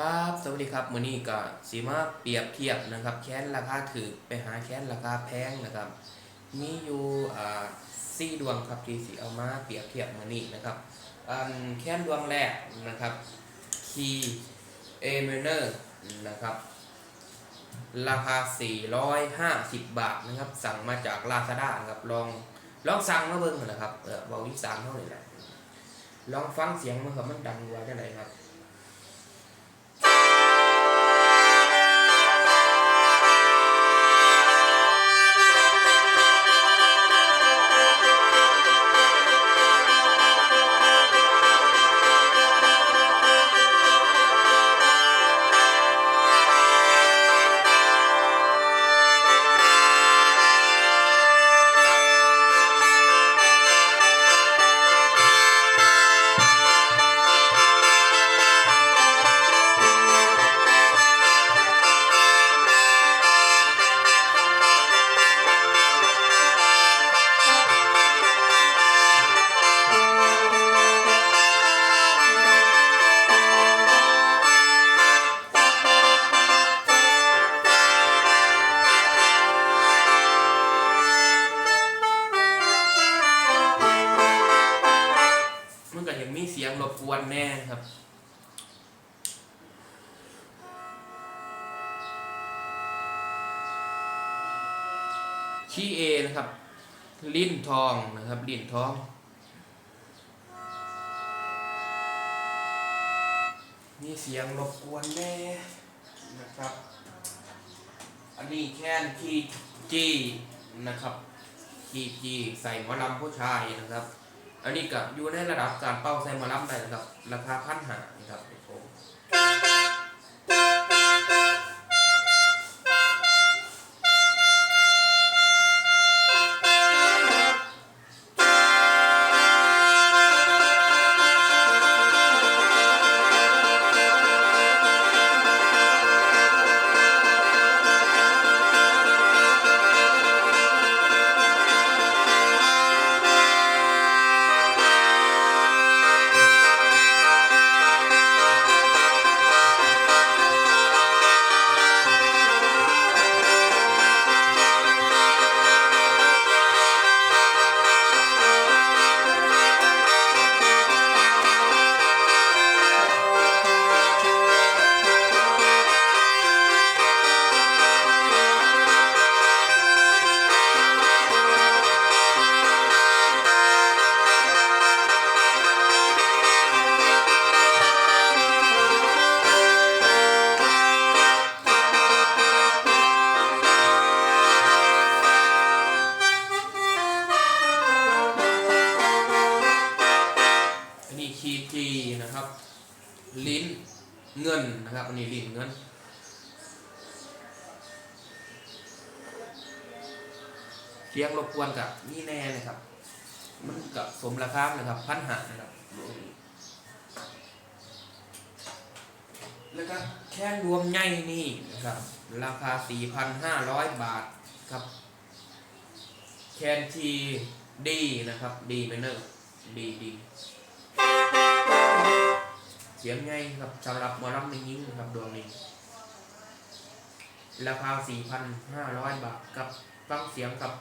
ครับ สวัสดีครับมือนี้ก็สิมาเปรียบเทียบนะครับ แค้นราคาถือไปหาแค้นราคาแพงนะครับ มีอยู่อ่าสี่ดวงครับที่สิเอามาเปรียบเทียบมือนี้นะครับอันแค้นดวงแรกนะครับคีเอเมเนอร์นะครับ ราคา 450 บาทนะครับ สั่งมาจาก Lazada นะครับลองลองสั่งมาเบิ่งนะครับเออเบาวิสานเท่าไหร่แหละลองฟังเสียงมันครับมันดังกว่าจังไดครับ วันแน่ครับขี้เอนะครับ ลิ้นทองนะครับ ลิ้นทองมีเสียงรบกวนแน่นะครับ อันนี้แค่นคีจีนะครับคีจีใส่หมอลำผู้ชายนะครับ อันนี้ก็อยู่ในระดับการเป้าไซมาลัมได้นะครับ ราคาพันหานะครับ เงินนะครับ อันนี้ลิ้นเงินเสียงรบกวนกับนี่แน่นะครับ มันกับสมราคานะครับพันหานะครับแล้วก็แค่รวมใหญ่นี่นะครับ ราคา 4,500 บาทครับแคนทีดีนะครับดีไหมเนอร์ดีดี เสียงไงครับสำหรับหมอลำในยิ้งครับดวงนี้ ราคา 4,500 บาทกับฟังเสียงกับ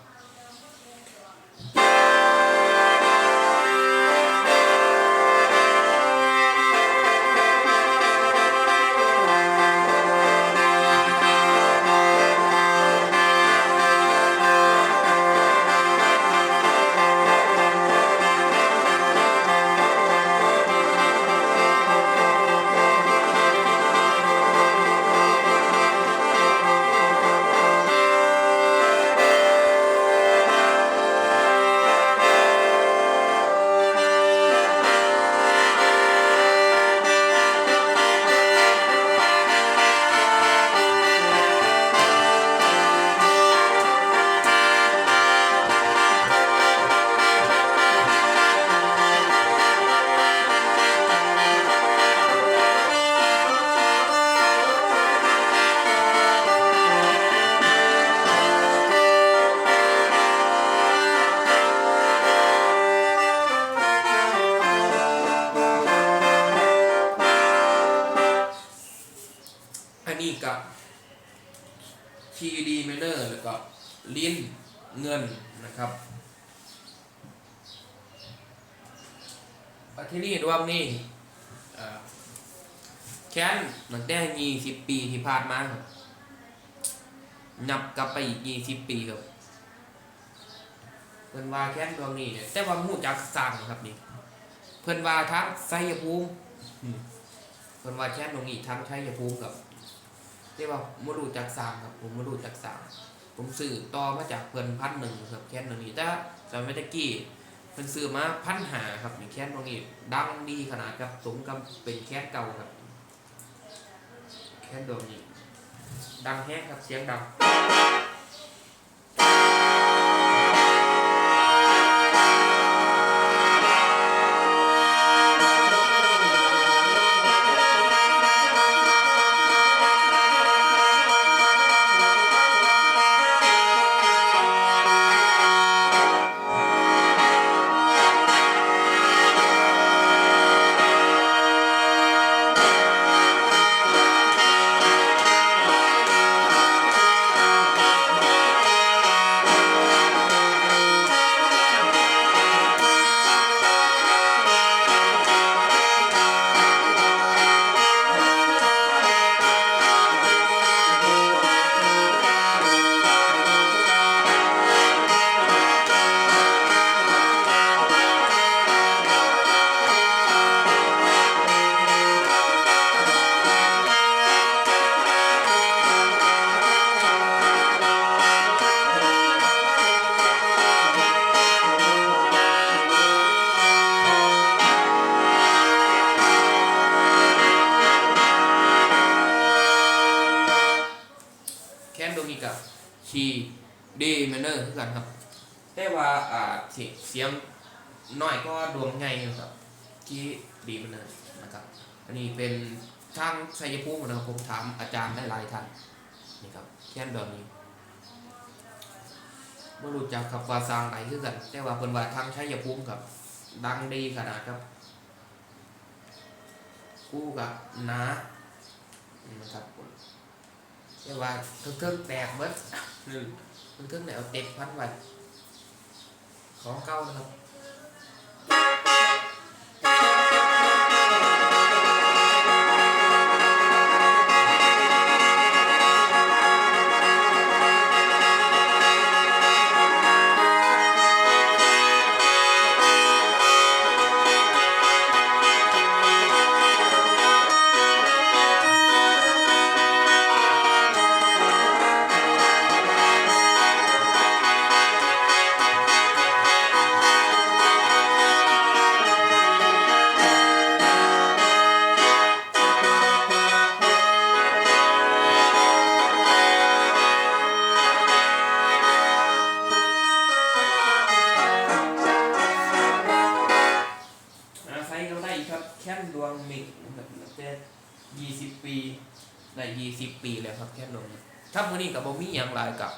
TD Miner แล้วก็ลิ้นเงินนะครับประเทศนี้รวมนี่แค้นตั้งแต่ยี่สิบปีที่ผ่านมาครับนับกลับไปอีกยี่สิบปีครับเพิ่นว่าแค้นดวงนี้เนี่ยแต่ว่าหูจักสั่งครับนี่เพิ่นว่าทั้งไสยภูมิเพิ่นว่าแค้นดวงนี้ทั้งชัยภูมิกับ แต่ว่าบ่รู้จักสั่งครับ ผมบ่รู้จักสั่งผมซื้อต่อมาจากเพื่อนพันหนึ่งครับแค้นดวงนี้แต่สมัยตะกี้เพิ่นซื้อมาพันหาครับนี่แค้นดวงนี้ดังดีขนาดครับสมกับเป็นแค้นเก่าครับ แค้นดวงนี้ ดังแฮงครับเสียงดัง แต่ว่าอ่าเสียงน้อยก็ดวงใหญ่อยู่ครับที่ดีแมนเนนะครับ อันนี้เป็นทางชัยภูมินะครับผมถามอาจารย์ได้หลายท่านนี่ครับแค้นดวงนี้ไม่รู้จักครับวาสางไหนคือกัน แต่ว่าเป็นว่าทางชัยภูมิครับ ดังดีขนาดครับกู้กับน้านะครับผมเรียกว่าทึ่งทึ่งแตกเบิดทึ่งทึ่งๆเนี่ยเอาเต็มพันไว้ ของเก่านะครับ บปีได้ยี่สิบปีแล้วครับแค่นดวงมิกถ้ามื่อนี้กับบอมีอย่างไรกับ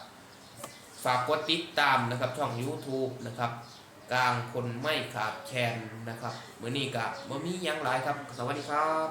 ฝากกดติดตามนะครับ ช่อง YouTube นะครับ กลางคนไม่ขาดแคลนนะครับมื่อนี้กับบอมีอย่างไรครับ สวัสดีครับ